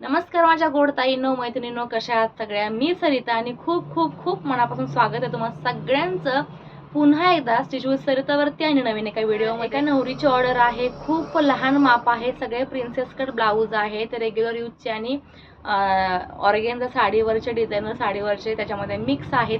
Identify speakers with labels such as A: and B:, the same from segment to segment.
A: नमस्कार माझ्या गोड मैत्रिणी नो कशा आहात सगळ्या? मी सरिता आणि खूप खूप खूप मनापासून स्वागत आहे तुम्हाला सगळ्यांचं. पुन्हा एकदा स्टेजवर सरितावरती आणि नवीन एका व्हिडिओ एका नवरीची ऑर्डर आहे खूप लहान माप आहे सगळे प्रिन्सेस कट ब्लाऊज आहे ते रेग्युलर यूजचे आणि ऑर्गेनचा साडीवरचे डिझायनर साडीवरचे त्याच्यामध्ये मिक्स आहेत.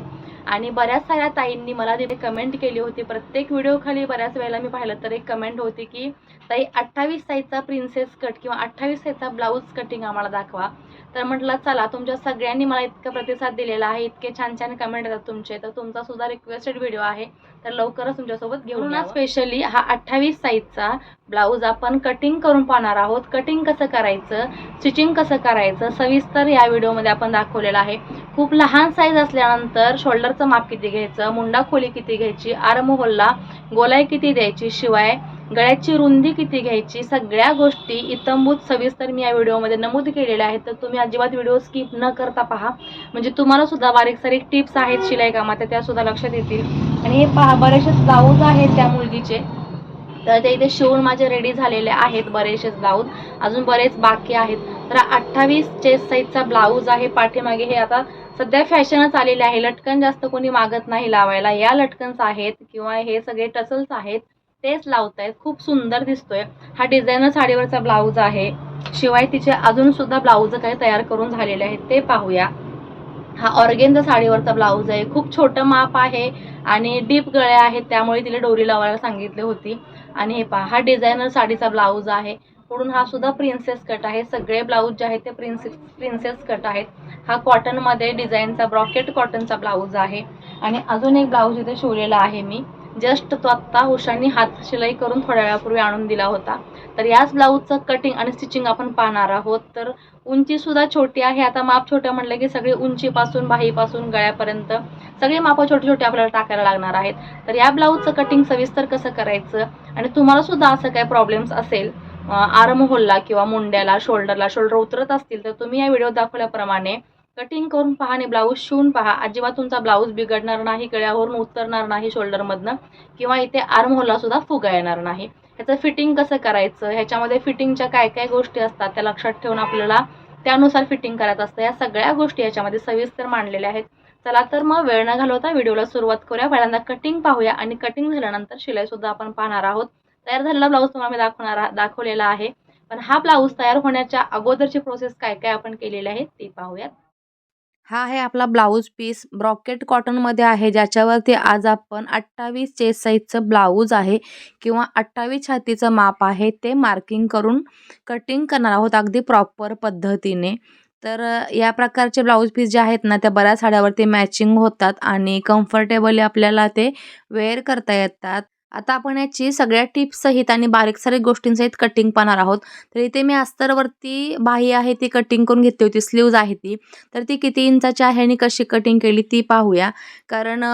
A: आणि बऱ्याच साऱ्या ताईंनी मला तिथे कमेंट केली होती. प्रत्येक व्हिडिओ खाली बऱ्याच वेळेला मी पाहिलं तर एक कमेंट होती की ताई अठ्ठावीस साईजचा प्रिन्सेस कट किंवा अठ्ठावीस साईजचा ब्लाऊज कटिंग आम्हाला दाखवा. तर म्हटलं चला तुमच्या सगळ्यांनी मला इतका प्रतिसाद दिलेला आहे इतके छान छान कमेंट येतात तुमचे. तर तुमचा सुद्धा रिक्वेस्टेड व्हिडिओ आहे. तर लवकरच तुमच्यासोबत घेऊन स्पेशली हा अठ्ठावीस साईजचा ब्लाऊज आपण कटिंग करून पाहणार आहोत. कटिंग कसं करायचं? स्टिचिंग कसं करायचं? सविस्तर या व्हिडिओमध्ये आपण दाखवलेलं आहे. खूप लहान साईज असल्यानंतर शोल्डरचं माप किती घ्यायचं मुंडा खोली किती घ्यायची आर्म गोलाई किती द्यायची शिवाय गळ्याची रुंदी किती घ्यायची सगळ्या गोष्टी इतंभूत सविस्तर मी या व्हिडिओमध्ये नमूद केलेल्या आहेत. तर तुम्ही अजिबात व्हिडिओ स्किप न करता पहा. म्हणजे तुम्हाला सुद्धा बारीक सारीक टिप्स आहेत शिलाई कामात त्या सुद्धा लक्षात येतील. आणि हे पहा बरेचसे ब्लाऊज आहेत त्या मुलगीचे. तर ते इथे शिवून माझे रेडी झालेले आहेत बरेचसे ब्लाऊज अजून बरेच बाकी आहेत. तर अठ्ठावीस चेस्ट साईजचा ब्लाऊज आहे. पाठीमागे हे आता सध्या फॅशनच आलेले आहे. लटकन जास्त कोणी मागत नाही लावायला. या लटकन्स आहेत किंवा हे सगळे टसल्स आहेत तेच लावतायत. खूप सुंदर दिसतोय. हा डिझायनर साडीवरचा ब्लाऊज आहे. शिवाय तिचे अजून सुद्धा ब्लाऊज काही तयार करून झालेले आहेत. ते पाहूया. हा ऑर्गेनचा साडीवरचा ब्लाऊज आहे. खूप छोटं माप आहे आणि डीप गळ्या आहेत. त्यामुळे तिला डोरी लावायला सांगितली होती. आणि हे पहा हा डिझायनर साडीचा ब्लाऊज आहे. पुढून हा सुद्धा प्रिन्सेस कट आहे. सगळे ब्लाऊज जे आहेत ते प्रिन्सेस प्रिन्सेस कट आहेत. हा कॉटनमध्ये डिझाईनचा ब्रॉकेट कॉटनचा ब्लाऊज आहे. आणि अजून एक ब्लाऊज इथे शिवलेला आहे मी. जस्ट तो आत्ता उषांनी हात शिलाई करून थोड्या वेळापूर्वी आणून दिला होता. तर याच ब्लाऊजचं कटिंग आणि स्टिचिंग आपण पाहणार आहोत. तर उंचीसुद्धा छोटी आहे. आता माप छोटं म्हटलं की सगळी उंचीपासून बाहीपासून गळ्यापर्यंत सगळी मापं छोटे छोटे आपल्याला टाकायला लागणार आहेत. तर या ब्लाऊजचं कटिंग सविस्तर कसं करायचं? आणि तुम्हाला सुद्धा असं काही प्रॉब्लेम्स असेल आर्म होलला किंवा मुंड्याला शोल्डरला शोल्डर उतरत असतील तर तुम्ही या व्हिडिओ दाखवल्याप्रमाणे कटिंग करून पहा आणि ब्लाऊज शिवून पहा. अजिबात तुमचा ब्लाऊज बिघडणार नाही गळ्यावरून उतरणार नाही शोल्डरमधनं किंवा इथे आर्महोलला सुद्धा फुगा येणार नाही. ह्याचं फिटिंग कसं करायचं? ह्याच्यामध्ये फिटिंगच्या काय काय गोष्टी असतात त्या लक्षात ठेवून आपल्याला त्यानुसार फिटिंग करायचं असतं. या सगळ्या गोष्टी याच्यामध्ये सविस्तर मांडलेल्या आहेत. चला तर मग वेळ न घालवता व्हिडिओला सुरुवात करूया. पहिल्यांदा कटिंग पाहूया आणि कटिंग झाल्यानंतर शिलाईसुद्धा आपण पाहणार आहोत. तयार झालेला ब्लाऊज तुम्हाला मी दाखवणार दाखवलेला आहे. पण हा ब्लाऊज तयार होण्याच्या अगोदरची प्रोसेस काय काय आपण केलेली आहे ती पाहूयात. हा आहे आपला ब्लाऊज पीस. ब्रॉकेट कॉटनमध्ये आहे ज्याच्यावरती आज आपण अठ्ठावीस चेस्ट साईजचं ब्लाऊज आहे किंवा अठ्ठावीस छातीचं माप आहे ते मार्किंग करून कटिंग करणार आहोत अगदी प्रॉपर पद्धतीने. तर या प्रकारचे ब्लाऊज पीस जे आहेत ना त्या बऱ्याच साड्यावरती मॅचिंग होतात आणि कम्फर्टेबली आपल्याला ते वेअर करता येतात. आता आपण याची सगळ्या टिप्ससहित आणि बारीक सारीक गोष्टींसहित कटिंग पाहणार आहोत. तर इथे मी अस्तरवरती बाही आहे ती कटिंग करून घेतली होती स्लीव्ज आहे ती. तर ती किती इंचाची आहे आणि कशी कटिंग केली ती पाहूया. कारण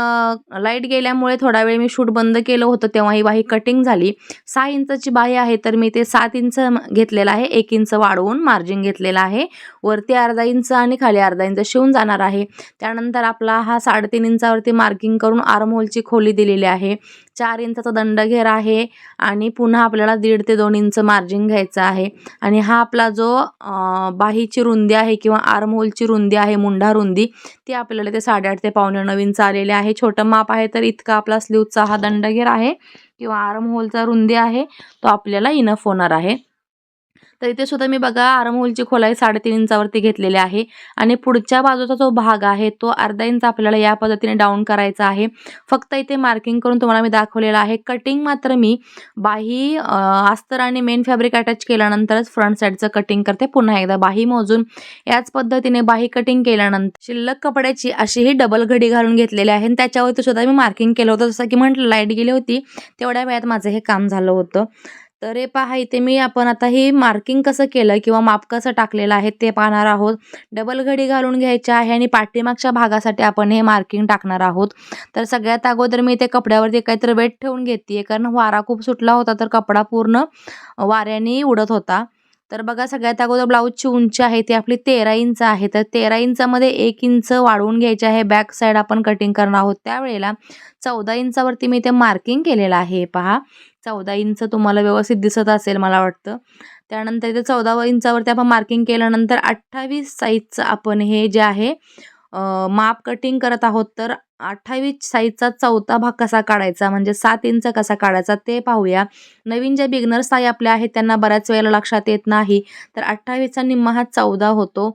A: लाइट गेल्यामुळे थोडा वेळ मी शूट बंद केलं होतं तेव्हा ही बाही कटिंग झाली. सहा इंचाची बाही आहे तर मी ते सात इंच घेतलेलं आहे एक इंच वाढवून मार्जिन घेतलेलं आहे. वरती अर्धा इंच आणि खाली अर्धा इंच शिवून जाणार आहे. त्यानंतर आपला हा साडेतीन इंचावरती मार्किंग करून आर्महोलची खोली दिलेली आहे. चार इंचाचा दंडघेर आहे आणि पुन्हा आपल्याला दीड ते दोन इंच मार्जिन घ्यायचं आहे. आणि हा आपला जो बाहीची रुंदी आहे किंवा आर्महोलची रुंदी आहे मुंढा रुंदी ती आपल्याला ते साडेआठ ते पावणे नऊ इंच आलेले आहे. छोटं माप आहे तर इतका आपला स्लीवचा हा दंडघेर आहे किंवा आर्महोलचा रुंदी आहे तो आपल्याला इनफ होणार आहे. तर इथे सुद्धा मी बघा आरमहोलची खोलाई साडेतीन इंचावरती घेतलेली आहे. आणि पुढच्या बाजूचा जो भाग आहे तो अर्धा इंच आपल्याला या पद्धतीने डाऊन करायचा आहे. फक्त इथे मार्किंग करून तुम्हाला मी दाखवलेलं आहे. कटिंग मात्र मी बाही अस्तर आणि मेन फॅब्रिक अटॅच केल्यानंतरच फ्रंट साईडचं कटिंग करते. पुन्हा एकदा बाही मोजून याच पद्धतीने बाही कटिंग केल्यानंतर शिल्लक कपड्याची अशी ही डबल घडी घालून घेतलेली आहे. आणि त्याच्यावरती सुद्धा मी मार्किंग केलं होतं. जसं की म्हटलं लाइट गेली होती तेवढ्या वेळात माझं हे काम झालं होतं. तर हे पहा इथे मी आपण आता हे मार्किंग कसं केलं किंवा माप कसं टाकलेलं आहे ते पाहणार आहोत. डबल घडी घालून घ्यायची आहे आणि पाठीमागच्या भागासाठी आपण हे मार्किंग टाकणार आहोत. तर सगळ्यात अगोदर मी ते कपड्यावरती काहीतरी वेट ठेवून घेते कारण वारा खूप सुटला होता तर कपडा पूर्ण वाऱ्याने उडत होता. तर बघा सगळ्यात अगोदर ब्लाऊजची उंची आहे ती आपली तेरा इंच आहे. तर तेरा इंचामध्ये एक इंच वाढवून घ्यायचे आहे. बॅक साईड आपण कटिंग करणार आहोत त्यावेळेला चौदा इंचावरती मी ते मार्किंग केलेलं आहे. पहा चौदा इंच तुम्हाला व्यवस्थित दिसत असेल मला वाटतं. त्यानंतर इथे चौदा इंचावरती आपण मार्किंग केल्यानंतर अठ्ठावीस साईजचं आपण हे जे आहे माप कटिंग करत आहोत. तर अठ्ठावीस साईजचा चौथा भाग कसा काढायचा? म्हणजे सात इंच कसा काढायचा? ते पाहूया. नवीन ज्या बिगनर साई आपल्या आहेत त्यांना बऱ्याच वेळेला लक्षात येत नाही. तर अठ्ठावीसचा निम्मा हा चौदा होतो.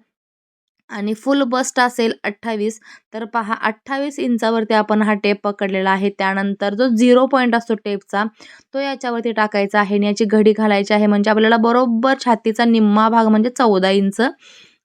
A: आणि फुल बस्ट असेल अठ्ठावीस तर पहा अठ्ठावीस इंचावरती आपण हा टेप पकडलेला आहे. त्यानंतर जो झिरो पॉईंट असतो टेपचा तो याच्यावरती टाकायचा आहे आणि याची घडी घालायची आहे. म्हणजे आपल्याला बरोबर छातीचा निम्मा भाग म्हणजे चौदा इंच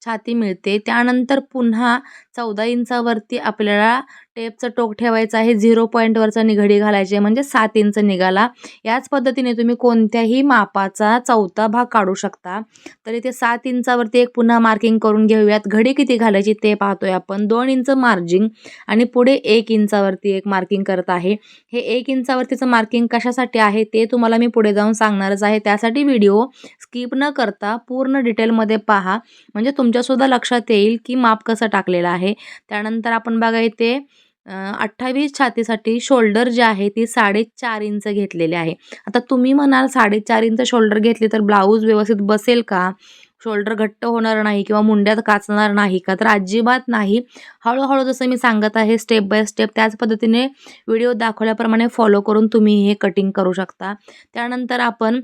A: छाती मिळते. त्यानंतर पुन्हा चौदा इंचावरती आपल्याला टेपचं टोक ठेवायचं आहे झिरो पॉईंटवरचा निघडी घालायची आहे म्हणजे सात इंच निघाला. याच पद्धतीने तुम्ही कोणत्याही मापाचा चौथा भाग काढू शकता. तर इथे सात इंचावरती एक पुन्हा मार्किंग करून घेऊयात. घडी किती घालायची ते पाहतोय आपण. दोन इंच मार्जिंग आणि पुढे एक इंचावरती एक मार्किंग करत आहे. हे एक इंचावरतीचं मार्किंग कशासाठी आहे ते तुम्हाला मी पुढे जाऊन सांगणारच आहे. त्यासाठी व्हिडिओ स्किप न करता पूर्ण डिटेलमध्ये पहा. म्हणजे तुमच्यासुद्धा लक्षात येईल की माप कसं टाकलेलं आहे. त्यानंतर आपण बघा इथे अठ्ठावीस छातीसाठी शोल्डर जे आहे ती साडेचार इंच घेतलेले आहे. आता तुम्ही म्हणाल साडेचार इंच शोल्डर घेतली तर ब्लाऊज व्यवस्थित बसेल का? शोल्डर घट्ट होणार नाही किंवा मुंड्यात काचणार नाही का? तर अजिबात नाही. हळूहळू जसं मी सांगत आहे स्टेप बाय स्टेप त्याच पद्धतीने व्हिडिओ दाखवल्याप्रमाणे फॉलो करून तुम्ही हे कटिंग करू शकता. त्यानंतर आपण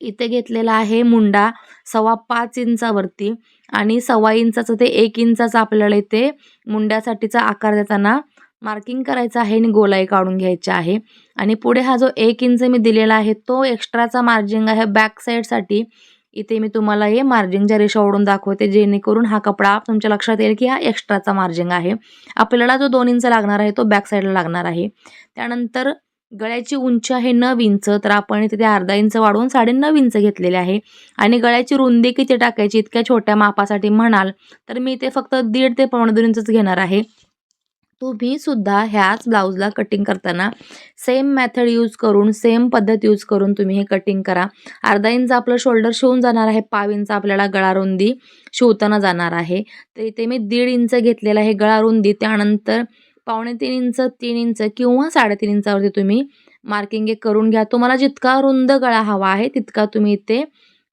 A: इथे घेतलेला आहे मुंडा सव्वा पाच इंचावरती. आणि सव्वा इंचाचं ते एक इंचाचा आपल्याला इथे मुंड्यासाठीचा आकार देताना मार्किंग करायचं आहे आणि गोलाई काढून घ्यायची आहे. आणि पुढे हा जो एक इंच मी दिलेला आहे तो एक्स्ट्राचा मार्जिंग आहे बॅक साईडसाठी इथे मी तुम्हाला हे मार्जिंगच्या रेषा ओढून दाखवते जेणेकरून हा कपडा तुमच्या लक्षात येईल की हा एक्स्ट्राचा मार्जिंग आहे. आपल्याला जो दोन इंच लागणार आहे तो बॅक साईडला लागणार आहे. त्यानंतर गळ्याची उंची आहे नऊ इंच तर आपण इथे ते अर्धा इंच वाढवून साडे नऊ इंच घेतलेले आहे. आणि गळ्याची रुंदी किती टाकायची इतक्या छोट्या मापासाठी म्हणाल तर मी इथे फक्त दीड ते पावणे दोन इंचच घेणार आहे. तुम्ही सुद्धा ह्याच ब्लाऊजला कटिंग करताना सेम मेथड यूज करून सेम पद्धत यूज करून तुम्ही हे कटिंग करा. अर्धा इंच आपलं शोल्डर शिवून जाणार आहे पाव इंच आपल्याला गळा रुंदी शिवताना जाणार आहे. तर इथे मी दीड इंच घेतलेला आहे गळा रुंदी त्यानंतर पावणे तीन इंच तीन इंच किंवा साडेतीन इंचावरती तुम्ही मार्किंग एक करून घ्या. तुम्हाला जितका रुंद गळा हवा आहे तितका तुम्ही इथे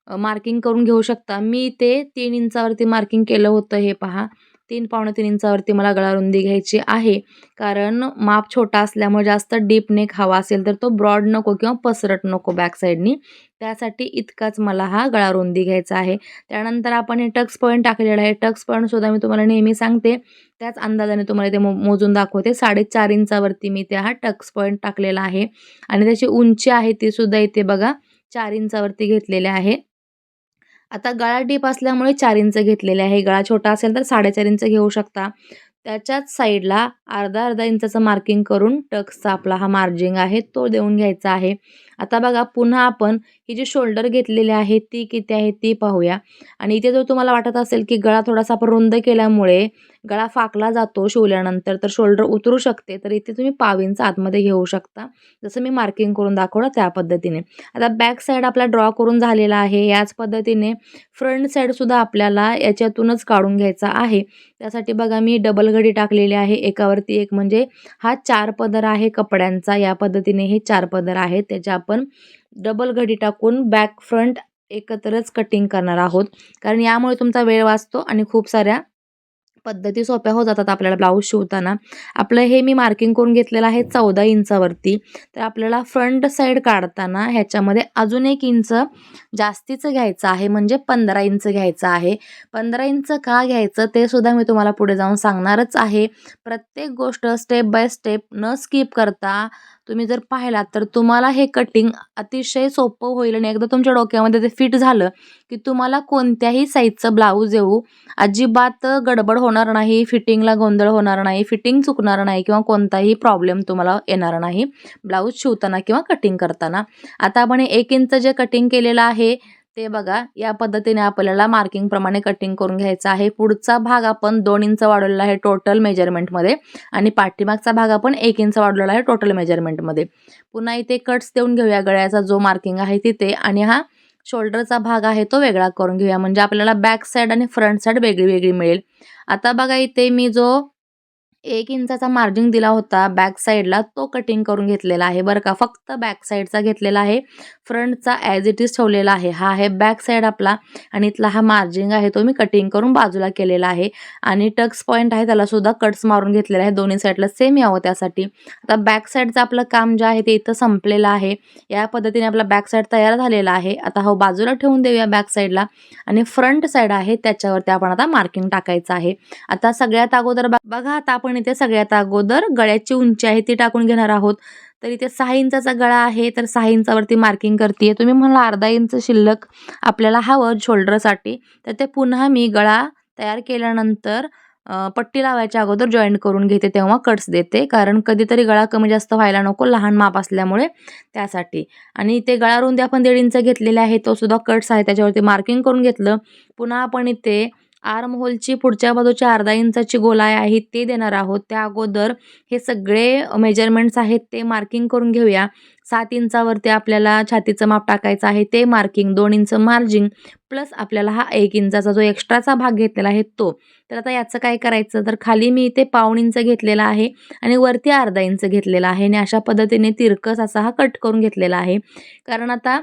A: मार्किंग करून घेऊ शकता. मी इथे तीन इंचावरती मार्किंग केलं होतं हे पहा. तीन पावणे तीन इंचावरती मला गळा रुंदी घ्यायची आहे. कारण माप छोटा असल्यामुळे जास्त डीप नेक हवा असेल तर तो ब्रॉड नको किंवा पसरट नको बॅक साईडनी त्यासाठी इतकाच मला हा गळा रुंदी घ्यायचा आहे. त्यानंतर आपण हे टक्स पॉईंट टाकलेला आहे. टक्स पॉईंटसुद्धा मी तुम्हाला नेहमी सांगते. त्याच अंदाजाने तुम्हाला ते मो मोजून दाखवते. साडेचार इंचावरती मी ते हा टक्स पॉईंट टाकलेला आहे. आणि त्याची उंची आहे ती सुद्धा इथे बघा चार इंचावरती घेतलेले आहे. आता गळा डीप असल्यामुळे चार इंच घेतलेले आहे. गळा छोटा असेल तर साडेचार इंच घेऊ शकता. त्याच्याच साईडला अर्धा अर्धा इंचाचं मार्किंग करून टक्सचा आपला हा मार्जिंग आहे तो देऊन घ्यायचा आहे. आता बघा पुन्हा आपण ही जी शोल्डर घेतलेली आहे ती किती आहे ती पाहूया. आणि इथे जर तुम्हाला वाटत असेल की गळा थोडासा आपण रुंद केल्यामुळे गळा फाकला जातो शिवल्यानंतर तर शोल्डर उतरू शकते. तर इथे तुम्ही पाव आतमध्ये घेऊ शकता. जसं मी मार्किंग करून दाखवलं त्या पद्धतीने. आता बॅक साईड आपला ड्रॉ करून झालेला आहे. याच पद्धतीने फ्रंट साईडसुद्धा आपल्याला याच्यातूनच काढून घ्यायचा आहे. त्यासाठी बघा मी डबल घडी टाकलेली आहे. एकावरती एक म्हणजे हा चार पदर आहे कपड्यांचा. या पद्धतीने हे चार पदर आहेत. त्याच्या आपण डबल घडी टाकून बॅक फ्रंट एकत्रच कटिंग करणार आहोत. कारण यामुळे तुमचा वेळ वाचतो आणि खूप साऱ्या पद्धती सोप्या हो जातात आपल्याला ब्लाऊज शिवताना. आपलं हे मी मार्किंग करून घेतलेलं आहे चौदा इंचावरती तर आपल्याला फ्रंट साईड काढताना ह्याच्यामध्ये अजून एक इंच जास्तीचं घ्यायचं आहे म्हणजे पंधरा इंच घ्यायचं आहे. पंधरा इंच का घ्यायचं ते सुद्धा मी तुम्हाला पुढे जाऊन सांगणारच आहे. प्रत्येक गोष्ट स्टेप बाय स्टेप न स्किप करता तुम्ही जर पाहिलात तर तुम्हाला हे कटिंग अतिशय सोपं होईल आणि एकदा तुमच्या डोक्यामध्ये ते फिट झालं की तुम्हाला कोणत्याही साईजचं ब्लाऊज येऊ अजिबात गडबड होणार नाही फिटिंगला गोंधळ होणार नाही फिटिंग चुकणार नाही किंवा कोणताही प्रॉब्लेम तुम्हाला येणार नाही ब्लाऊज शिवताना किंवा कटिंग करताना. आता आपण हे एक इंच जे कटिंग केलेलं आहे ते बघा या पद्धतीने आपल्याला मार्किंगप्रमाणे कटिंग करून घ्यायचं आहे. पुढचा भाग आपण दोन इंच वाढवलेला आहे टोटल मेजरमेंटमध्ये आणि पाठीमागचा भाग आपण एक इंच वाढवलेला आहे टोटल मेजरमेंटमध्ये पुन्हा इथे कट्स देऊन घेऊया गळ्याचा जो मार्किंग आहे तिथे आणि हा शोल्डरचा भाग आहे तो वेगळा करून घेऊया. म्हणजे आपल्याला बॅक साईड आणि फ्रंट साईड वेगळी वेगळी मिळेल. आता बघा इथे मी जो एक इंचाचा मार्जिन दिला होता. बॅक साईडला तो कटिंग करून घेतलेला आहे. बरं का? फक्त बॅक साईडचा घेतलेला आहे. फ्रंटचा ॲज इट इज ठेवलेला आहे. हा आहे बॅक साईड आपला आणि इथला हा मार्जिंग आहे तो मी कटिंग करून बाजूला केलेला आहे. आणि टक्स पॉईंट आहे त्याला सुद्धा कट्स मारून घेतलेला आहे. दोन्ही साईडला सेम यावं त्यासाठी. आता बॅक साईडचं आपलं काम जे आहे ते इथं संपलेलं आहे. या पद्धतीने आपला बॅक साईड तयार झालेला आहे. आता हो बाजूला ठेवून देऊया बॅक साईडला आणि फ्रंट साईड आहे त्याच्यावरती आपण आता मार्किंग टाकायचं आहे. आता सगळ्यात अगोदर बघा आता आपण इथे सगळ्यात अगोदर गळ्याची उंची आहे ती टाकून घेणार आहोत. तर इथे सहा इंचाचा गळा आहे तर सहा इंचावरती मार्किंग करते तुम्ही म्हणाला अर्धा इंच शिल्लक आपल्याला हवं शोल्डरसाठी तर ते पुन्हा मी गळा तयार केल्यानंतर पट्टी लावायच्या अगोदर जॉईंट करून घेते तेव्हा कट्स देते. कारण कधीतरी गळा कमी जास्त व्हायला नको लहान माप असल्यामुळे त्यासाठी. आणि इथे गळा रुंदी आपण दीड इंच घेतलेले आहे तो सुद्धा कट्स आहे. त्याच्यावरती मार्किंग करून घेतलं. पुन्हा आपण इथे आर्म होलची पुढच्या बाजूची अर्धा इंचाची गोलाई आहे ते देणार आहोत. त्या अगोदर हे सगळे मेजरमेंट्स आहेत ते मार्किंग करून घेऊया. सात इंचावरती आपल्याला छातीचं माप टाकायचं आहे ते मार्किंग दोन इंच मार्जिंग प्लस आपल्याला हा एक इंचाचा जो एक्स्ट्राचा भाग घेतलेला आहे तो. तर आता याचं काय करायचं? तर खाली मी इथे पाऊण इंच घेतलेला आहे आणि वरती अर्धा इंच घेतलेला आहे आणि अशा पद्धतीने तिरकस असा हा कट करून घेतलेला आहे. कारण आता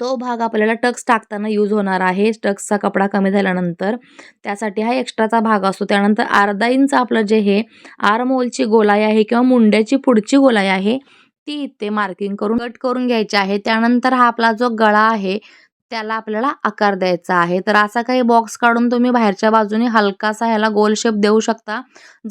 A: तो भाग आपल्याला टक्स टाकताना यूज होणार आहे. टक्सचा कपडा कमी झाल्यानंतर त्यासाठी हा एक्स्ट्राचा भाग असतो. त्यानंतर अर्धा इंच आपलं जे हे आरमोलची गोलाई आहे किंवा मुंड्याची पुढची गोलाई आहे ती इथे मार्किंग करून कट करून घ्यायची आहे. त्यानंतर हा आपला जो गळा आहे त्याला आपल्याला आकार द्यायचा आहे. तर असा काही बॉक्स काढून तुम्ही बाहेरच्या बाजूने हलकासा ह्याला गोल शेप देऊ शकता.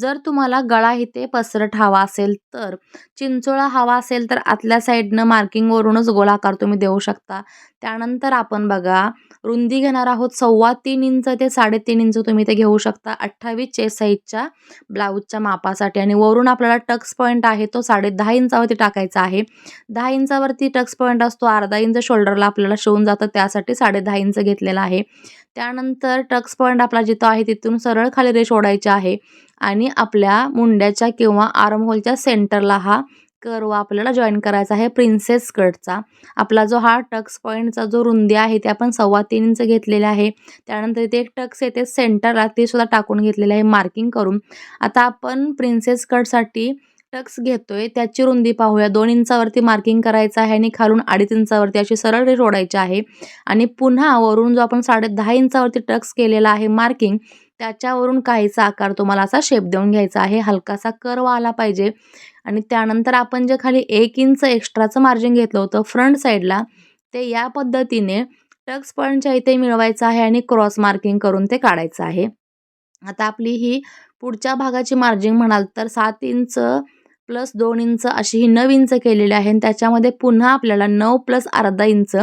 A: जर तुम्हाला गळा इथे पसरट हवा असेल तर चिंचोळा हवा असेल तर आतल्या साईडनं मार्किंगवरूनच गोल आकार तुम्ही देऊ शकता. त्यानंतर आपण बघा रुंदी घेणार आहोत सव्वा तीन इंच ते साडेतीन इंच तुम्ही ते घेऊ शकता. अठ्ठावीस चे साईजच्या ब्लाऊजच्या मापासाठी आणि वरून आपल्याला टक्स पॉईंट आहे तो साडे दहा इंचावरती टाकायचा आहे. दहा इंचावरती टक्स पॉईंट असतो अर्धा इंच शोल्डरला आपल्याला शिवून जातं. त्या त्यासाठी साडे दहा इंच घेतलेला आहे. त्यानंतर टक्स पॉईंट आपला जिथं आहे तिथून सरळ खाली रेष ओढायची आहे. आणि आपल्या मुंड्याच्या किंवा आर्महोलच्या सेंटरला हा कर्व आपल्याला जॉईन करायचा आहे प्रिन्सेस स्कर्टचा आपला जो हा टक्स पॉईंटचा जो रुंदी आहे ते आपण सव्वा तीन इंच घेतलेले आहे. त्यानंतर इथे एक टक्स येते सेंटरला ते सुद्धा टाकून घेतलेले आहे मार्किंग करून. आता आपण प्रिन्सेस स्कर्टसाठी टक्स घेतोय त्याची रुंदी पाहूया. दोन इंचावरती मार्किंग करायचं आहे आणि खालून अडीच इंचावरती अशी सरळ रेष ओढायची आहे. आणि पुन्हा वरून जो आपण साडे दहा इंचावरती टक्स केलेला आहे मार्किंग त्याच्यावरून काहीचा आकार तुम्हाला असा शेप देऊन घ्यायचा आहे. हलकासा कर्व आला पाहिजे. आणि त्यानंतर आपण जे खाली एक इंच एक्स्ट्राचं मार्जिन घेतलं होतं फ्रंट साईडला ते या पद्धतीने टक्स पॉईंटच्या इथे मिळवायचं आहे आणि क्रॉस मार्किंग करून ते काढायचं आहे. आता आपली ही पुढच्या भागाची मार्जिन म्हणाल तर सात इंच प्लस दोन इंच अशी ही नऊ इंच केलेली आहे. आणि त्याच्यामध्ये पुन्हा आपल्याला नऊ प्लस अर्धा इंच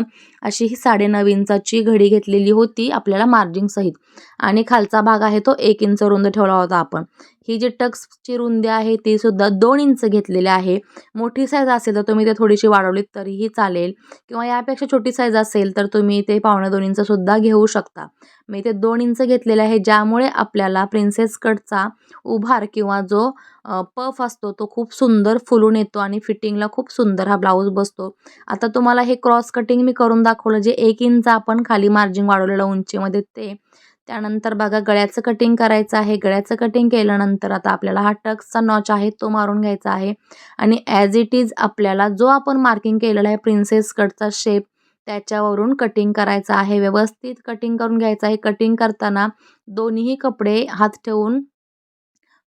A: अशी ही साडेनऊ इंचाची घडी घेतलेली होती आपल्याला मार्जिंगसहित आणि खालचा भाग आहे तो एक इंच रुंद ठेवला होता आपण. ही जी टक्सची रुंदी आहे ती सुद्धा दोन इंच घेतलेली आहे. मोठी साईज असेल तर तुम्ही ते थोडीशी वाढवलीत तरीही चालेल. किंवा यापेक्षा छोटी साईज असेल तर तुम्ही ते पावणे दोन इंचसुद्धा घेऊ शकता. मी ते दोन इंच घेतलेले आहे ज्यामुळे आपल्याला प्रिन्सेस कटचा उभार किंवा जो पफ असतो तो खूप सुंदर फुलून येतो आणि फिटिंगला खूप सुंदर हा ब्लाऊज बसतो. आता तुम्हाला हे क्रॉस कटिंग मी करून दाखवलं जे एक इंच आपण खाली मार्जिन वाढवलेलं उंचीमध्ये ते. त्यानंतर बघा गळ्याचं कटिंग करायचं आहे. गळ्याचं कटिंग केल्यानंतर आता आपल्याला हा टक्सचा नॉच आहे तो मारून घ्यायचा आहे. आणि ॲज इट इज आपल्याला जो आपण मार्किंग केलेला आहे प्रिन्सेस कटचा शेप त्याच्यावरून कटिंग करायचं आहे. व्यवस्थित कटिंग करून घ्यायचं आहे. कटिंग करताना दोन्ही कपडे हात ठेवून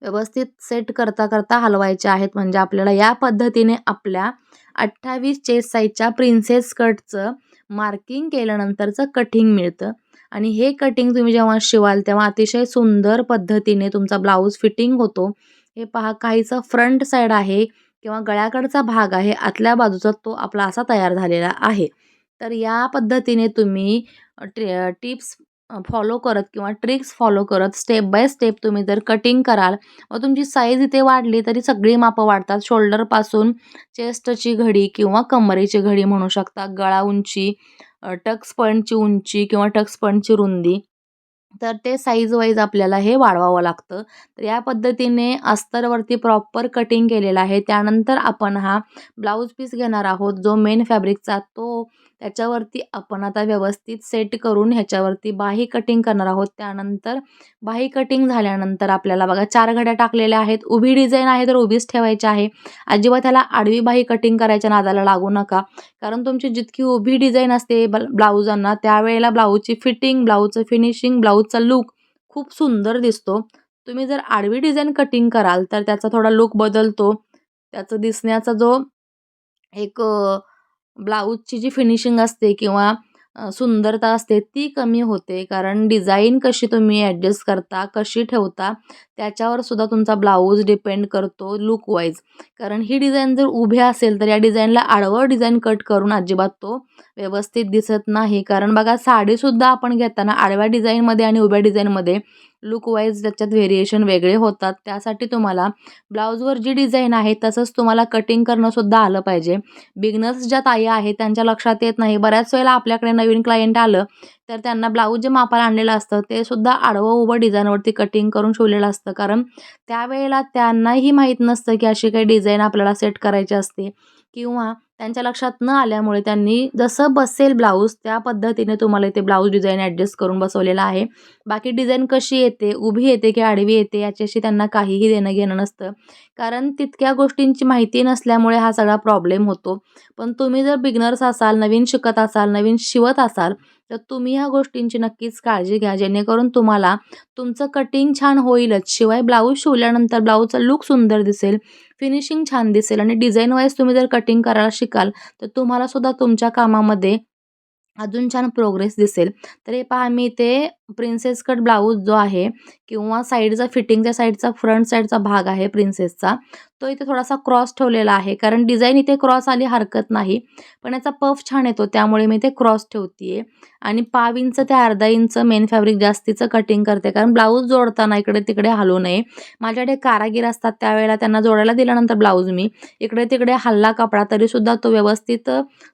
A: व्यवस्थित सेट करता करता हलवायचे आहेत. म्हणजे आपल्याला या पद्धतीने आपल्या अठ्ठावीस चेस साईजच्या प्रिन्सेस कटचं मार्किंग केल्यानंतरचं कटिंग मिळतं. आणि हे कटिंग तुम्ही जेव्हा शिवाल तेव्हा अतिशय सुंदर पद्धतीने तुमचा ब्लाऊज फिटिंग होतो. हे पहा काहीचं फ्रंट साईड आहे किंवा गळ्याकडचा भाग आहे आतल्या बाजूचा तो आपला असा तयार झालेला आहे. तर या पद्धतीने तुम्ही ट्रे टिप्स फॉलो करत किंवा ट्रिक्स फॉलो करत स्टेप बाय स्टेप तुम्ही जर कटिंग कराल व तुमची साईज इथे वाढली तरी सगळी मापं वाढतात. शोल्डरपासून चेस्टची घडी किंवा कमरेची घडी म्हणू शकता. गळा उंची टक्स पॉईंटची उंची किंवा टक्स पॉईंटची रुंदी. तर ते साईज वाईज आपल्याला हे वाढवावं लागतं. तर या पद्धतीने अस्तरवरती प्रॉपर कटिंग केलेलं आहे. त्यानंतर आपण हा ब्लाऊज पीस घेणार आहोत जो मेन फॅब्रिकचा तो त्याच्यावरती आपण आता व्यवस्थित सेट करून ह्याच्यावरती बाही कटिंग करणार आहोत. त्यानंतर बाही कटिंग झाल्यानंतर आपल्याला बघा चार घड्या टाकलेल्या आहेत. उभी डिझाईन आहे तर उभीच ठेवायची आहे. अजिबात त्याला आडवी बाही कटिंग करायच्या नादाला लागू नका. कारण तुमची जितकी उभी डिझाईन असते बल ब्लाऊजांना त्यावेळेला ब्लाऊजची फिटिंग ब्लाऊजचं फिनिशिंग ब्लाऊजचा लुक खूप सुंदर दिसतो. तुम्ही जर आडवी डिझाईन कटिंग कराल तर त्याचा थोडा लुक बदलतो. त्याचं दिसण्याचा जो एक ब्लाऊजची जी फिनिशिंग असते किंवा सुंदरता असते ती कमी होते. कारण डिझाईन कशी तुम्ही ॲडजस्ट करता कशी ठेवता त्याच्यावर सुद्धा तुमचा ब्लाऊज डिपेंड करतो लुक वाईज. कारण ही डिझाईन जर उभी असेल तर या डिझाईनला आडवं डिझाईन कट करून अजिबात तो व्यवस्थित दिसत नाही. कारण बघा साडीसुद्धा आपण घेताना आडव्या डिझाईनमध्ये आणि उभ्या डिझाईनमध्ये लुकवाईज त्याच्यात व्हेरिएशन वेगळे होतात त्यासाठी तुम्हाला ब्लाऊजवर जी डिझाईन आहे तसंच तुम्हाला कटिंग करणंसुद्धा आलं पाहिजे. बिगनर्स ज्या ताई आहेत त्यांच्या लक्षात येत नाही. बऱ्याच वेळेला आपल्याकडे नवीन क्लायंट आलं तर त्यांना ब्लाऊज जे मापाला आणलेलं असतं ते सुद्धा आडवं उभं डिझाईनवरती कटिंग करून शिवलेलं असतं. कारण त्यावेळेला त्यांनाही माहीत नसतं की अशी काही डिझाईन आपल्याला सेट करायची असते. किंवा त्यांच्या लक्षात न आल्यामुळे त्यांनी जसं बसेल ब्लाऊज त्या पद्धतीने तुम्हाला इथे ब्लाऊज डिझाईन ॲडजस्ट करून बसवलेला आहे. बाकी डिझाईन कशी येते उभी येते की आडवी येते याच्याशी त्यांना काहीही देणं घेणं नसतं. कारण तितक्या गोष्टींची माहिती नसल्यामुळे हा सगळा प्रॉब्लेम होतो. पण तुम्ही जर बिगनर्स असाल नवीन शिकत असाल नवीन शिवत असाल तर तुम्ही ह्या गोष्टींची नक्कीच काळजी घ्या. जेणेकरून तुम्हाला तुमचं कटिंग छान होईलच. शिवाय ब्लाऊज शिवल्यानंतर ब्लाऊजचा लुक सुंदर दिसेल. फिनिशिंग छान दिसेल. आणि डिझाईन वाईज तुम्ही जर कटिंग करायला शिकाल तर तुम्हाला सुद्धा तुमच्या कामामध्ये अजून छान प्रोग्रेस दिसेल. तर हे पहा मी इथे प्रिन्सेस कट ब्लाऊज जो आहे किंवा साईडचा फिटिंगच्या साईडचा फ्रंट साईडचा भाग आहे प्रिन्सेसचा तो इथे थोडासा क्रॉस ठेवलेला आहे. कारण डिझाईन इथे क्रॉस आली हरकत नाही. पण याचा पफ छान येतो त्यामुळे मी इथे क्रॉस ठेवते आहे आणि पाव इंच ते अर्धा इंच मेन फॅब्रिक जास्तीचं कटिंग करते. कारण ब्लाऊज जोडताना इकडे तिकडे हलू नये. माझ्याकडे कारागीर असतात त्यावेळेला त्यांना जोडायला दिल्यानंतर ब्लाऊज मी. इकडे तिकडे हल्ला कपडा तरीसुद्धा तो व्यवस्थित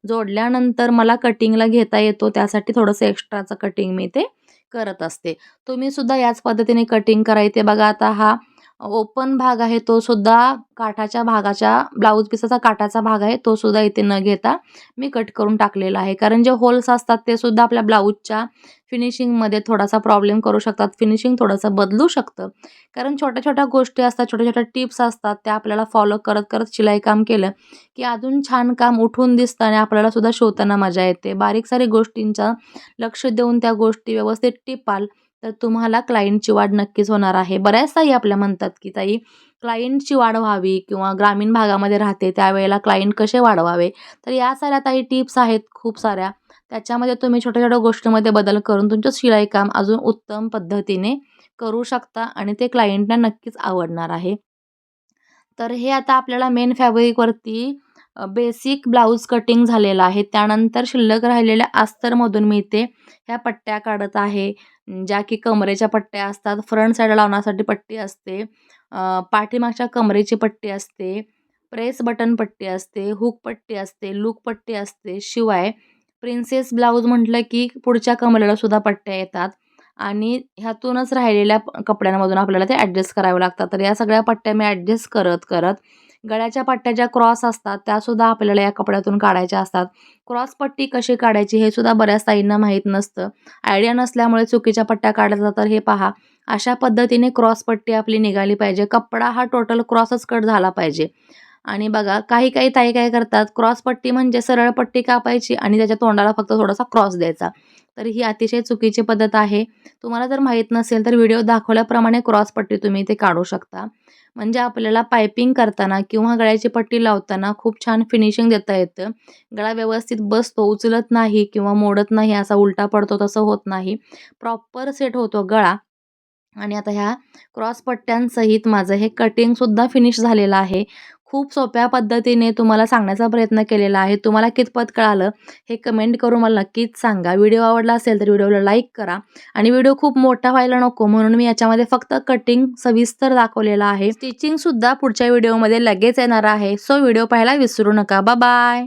A: जोडल्यानंतर मला कटिंगला घेता येतो. त्यासाठी थोडंसं एक्स्ट्राचं कटिंग मी इथे करत असते. तुम्ही सुद्धा याच पद्धतीने कटिंग करा इथे बघा आता हा ओपन भाग आहे तो सुद्धा काठाच्या भागाच्या ब्लाऊज पिसाचा काठाचा भाग आहे तो सुद्धा इथे न घेता मी कट करून टाकलेला आहे. कारण जे होल्स असतात ते सुद्धा आपल्या ब्लाऊजच्या फिनिशिंगमध्ये थोडासा प्रॉब्लेम करू शकतात फिनिशिंग थोडंसं बदलू शकतं. कारण छोट्या छोट्या गोष्टी असतात छोट्या छोट्या टिप्स असतात त्या आपल्याला फॉलो करत करत शिलाई काम केलं की अजून छान काम उठून दिसतं आणि आपल्याला सुद्धा मजा येते. बारीक सारी गोष्टींचा लक्ष देऊन त्या गोष्टी व्यवस्थित टिपाल तर तुम्हाला क्लायंटची वाढ नक्कीच होणार आहे. बऱ्याच ताई आपल्या म्हणतात की ताई क्लायंटची वाढ व्हावी किंवा ग्रामीण भागामध्ये राहते त्यावेळेला क्लायंट कसे वाढवावे? तर या साऱ्या ताई टिप्स आहेत खूप साऱ्या. त्याच्यामध्ये तुम्ही छोट्या छोट्या गोष्टीमध्ये बदल करून तुमचं शिलाई काम अजून उत्तम पद्धतीने करू शकता आणि ते क्लायंटना नक्कीच आवडणार आहे. तर हे आता आपल्याला मेन फॅब्रिकवरती बेसिक ब्लाऊज कटिंग झालेलं आहे. त्यानंतर शिल्लक राहिलेल्या अस्तरमधून मी इथे ह्या पट्ट्या काढत आहे. ज्या की कमरेच्या पट्ट्या असतात फ्रंट साईडला लावण्यासाठी पट्टी असते पाठीमागच्या कमरेची पट्टी असते प्रेस बटन पट्टी असते हुक पट्टी असते लूक पट्टी असते शिवाय प्रिन्सेस ब्लाऊज म्हटलं की पुढच्या कमरेला सुद्धा पट्ट्या येतात आणि ह्यातूनच राहिलेल्या कपड्यांमधून आपल्याला ते ॲडजस्ट करावे लागतात. तर या सगळ्या पट्ट्या मी ॲडजस्ट करत करत गळ्याच्या पट्ट्या ज्या क्रॉस असतात त्यासुद्धा आपल्याला या कपड्यातून काढायच्या असतात. क्रॉस पट्टी कशी काढायची हे सुद्धा बऱ्याच ताईंना माहीत नसतं. आयडिया नसल्यामुळे चुकीच्या पट्ट्या काढल्या जातात हे पहा. अशा पद्धतीने क्रॉस पट्टी आपली निघाली पाहिजे. कपडा हा टोटल क्रॉसच कट झाला पाहिजे. आणि बघा काही काही ताई काय करतात क्रॉस पट्टी म्हणजे सरळ पट्टी कापायची आणि त्याच्या तोंडाला फक्त थोडासा क्रॉस द्यायचा. तर ही अतिशय चुकीची पद्धत आहे. तुम्हाला जर माहीत नसेल तर व्हिडिओ दाखवल्याप्रमाणे क्रॉस पट्टी तुम्ही इथे काढू शकता. म्हणजे आपल्याला पायपिंग करताना किंवा गळ्याची पट्टी लावताना खूप छान फिनिशिंग देता येतं. गळा व्यवस्थित बसतो उचलत नाही किंवा मोडत नाही असा उलटा पडतो तसं होत नाही. प्रॉपर सेट होतो गळा. आणि आता ह्या क्रॉस पट्ट्यांसहित माझं हे कटिंगसुद्धा फिनिश झालेलं आहे. खूप सोप्या पद्धतीने तुम्हाला सांगण्याचा प्रयत्न केलेला आहे. तुम्हाला कितपत कळालं हे कमेंट करून मला नक्कीच सांगा. व्हिडिओ आवडला असेल तर व्हिडिओला लाईक करा. आणि व्हिडिओ खूप मोठा व्हायला नको म्हणून मी याच्यामध्ये फक्त कटिंग सविस्तर दाखवलेला आहे. स्टिचिंगसुद्धा पुढच्या व्हिडिओमध्ये लगेच येणार आहे. सो व्हिडिओ पाहायला विसरू नका. बाय